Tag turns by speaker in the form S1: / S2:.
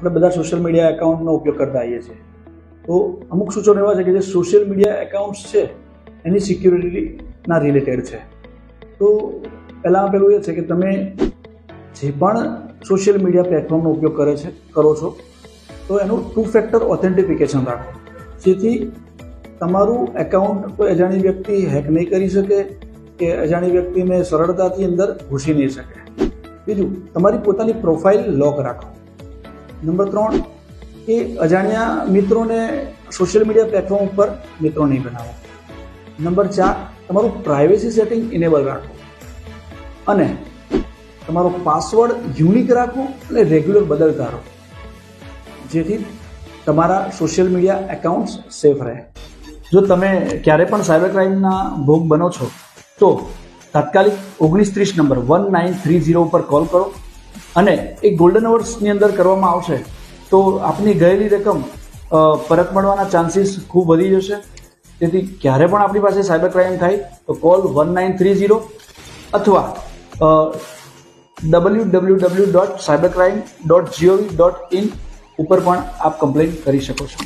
S1: આપણે બધા social media એકાઉન્ટનો ઉપયોગ કરતા આવીએ છીએ. તો અમુક સૂચનો એવા છે કે જે સોશિયલ મીડિયા એકાઉન્ટ્સ છે, એની સિક્યુરિટીના રિલેટેડ છે. તો પહેલાં પેલું એ છે કે તમે જે પણ સોશિયલ મીડિયા પ્લેટફોર્મનો ઉપયોગ કરે છે, કરો છો, તો એનું ટુ ફેક્ટર ઓથેન્ટિફિકેશન રાખો. જેથી તમારું એકાઉન્ટ કોઈ અજાણી વ્યક્તિ હેક નહીં કરી શકે કે અજાણી વ્યક્તિને સરળતાથી અંદર ઘૂસી નહીં શકે. બીજું, તમારી પોતાની પ્રોફાઇલ લોક રાખો. નંબર ત્રણ, કે અજાણ્યા મિત્રોને સોશિયલ મીડિયા પ્લેટફોર્મ ઉપર મિત્રો નહીં બનાવો. નંબર ચાર, તમારું પ્રાઇવેસી સેટિંગ ઇનેબલ રાખો. અને તમારો પાસવર્ડ યુનિક રાખો અને રેગ્યુલર બદલતા રહો. જેથી તમારા સોશિયલ મીડિયા એકાઉન્ટ્સ સેફ રહે. જો તમે ક્યારે પણ સાયબર ક્રાઇમના ભોગ બનો છો, તો તાત્કાલિક ઓગણીસ ત્રીસ number one nine three zero ઉપર કોલ કરો. અને એ ગોલ્ડન અવર્સની અંદર કરવામાં આવશે, તો આપની ગયેલી રકમ પરત મળવાના ચાન્સીસ ખૂબ વધી જશે. તેથી ક્યારે પણ આપણી પાસે સાયબર ક્રાઇમ થાય, તો call one nine three zero અથવા W W W dot cyber crime dot GOV dot in ઉપર પણ આપ કમ્પ્લેન કરી શકો છો.